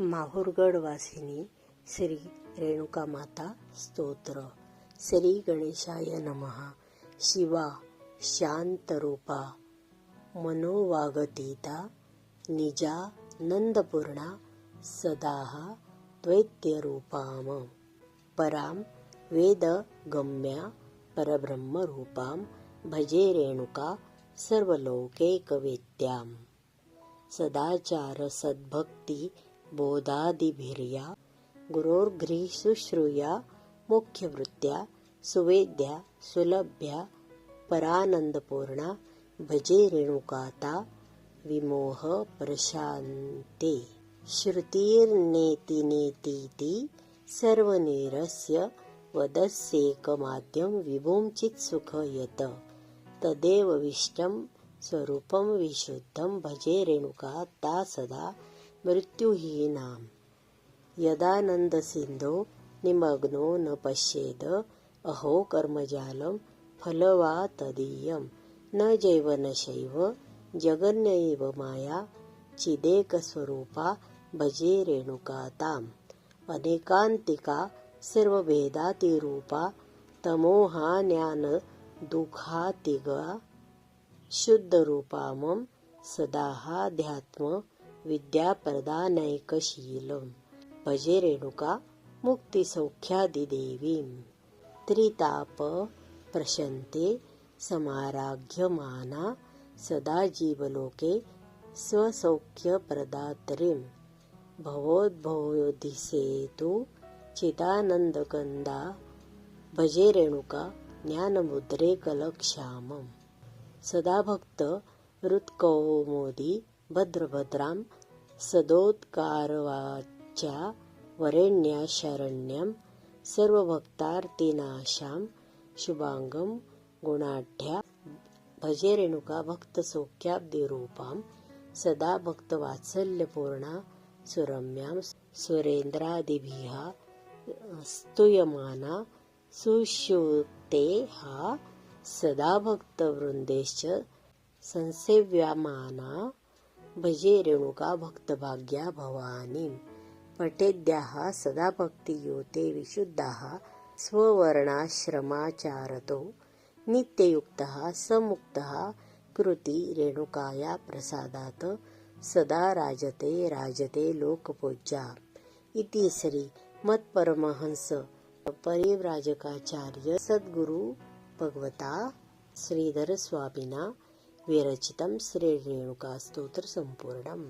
माहुरगड वासिनी श्री रेणुका माता स्तोत्र. श्री गणेशाय नमः. शिवा शांतरूपा. मनोवागतीता निजा नंदपूर्णा सदाः द्वैत्यरूपाम. परां वेदगम्या परब्रह्मरूपां भजे रेणुका सर्वलोकैकवेद्याम् सदाचार सद्भक्ती बोधादिभिर्या गुरोर्घ्रीशुश्रूया मुख्यवृत्त्या सुवेद्या सुलभ्या परानंदपूर्णा भजे रेणुकाता विमोह प्रशान्ते। श्रुतीर्नेतिनेतीति सर्वनिरस्य वदस्येकमाद्यं विभुं चित्सुख यत तदेव विष्टं स्वरूपं विशुद्धं भजे रेणुका ता सदा मृत्युहीनाम् यदानन्दसिन्धो निमग्नो न पश्येद अहो कर्मजालं फलवा तदीयं न जैव न शैव जगन्यैव माया चिदेकस्वरूपा भजे रेणुका ताम् अनेकान्तिका सर्वभेदातिरूपा तमोहाज्ञान दुःखातिगा शुद्धरूपामं सदाहाध्यात्म विद्याप्रदानैकशीलं भजे रेणुका मुक्तिसौख्यादिदेवीं त्रिताप प्रशन्ते समाराध्यमाना सदा जीवलोके स्वसौख्यप्रदात्रीं भवोद्भवोदिसेतु चिदानन्दकन्दा भजे रेणुका ज्ञानमुद्रेकलक्षामं सदा भक्त हृत्कौमोदी भद्रभद्रां सदोत्कारवाच्या वरेण्या शरण्यं सर्वभक्तार्तिनाशां शुभांगं गुणाढ्या भजे रेणुका भक्तसौख्याब्धिरूपां सदा भक्तवात्सल्यपूर्णा सुरम्यां सुरेन्द्रादिभिः स्तूयमाना सुश्रुते हा सदा भक्तवृन्देश्च संसेव्यमाना भजे रेणुका भक्तभाग्या भवानीं पठेद्याः सदा भक्तियुते विशुद्धाः स्ववर्णाश्रमाचारतो नित्ययुक्तः समुक्तः कृति रेणुकाया प्रसादात् सदा राजते राजते लोकपूज्या। इति श्री मत्परमहंस परिव्राजकाचार्य सद्गुरु भगवता విరచితం శ్రీ రేణుకా స్తోత్ర సంపూర్ణం.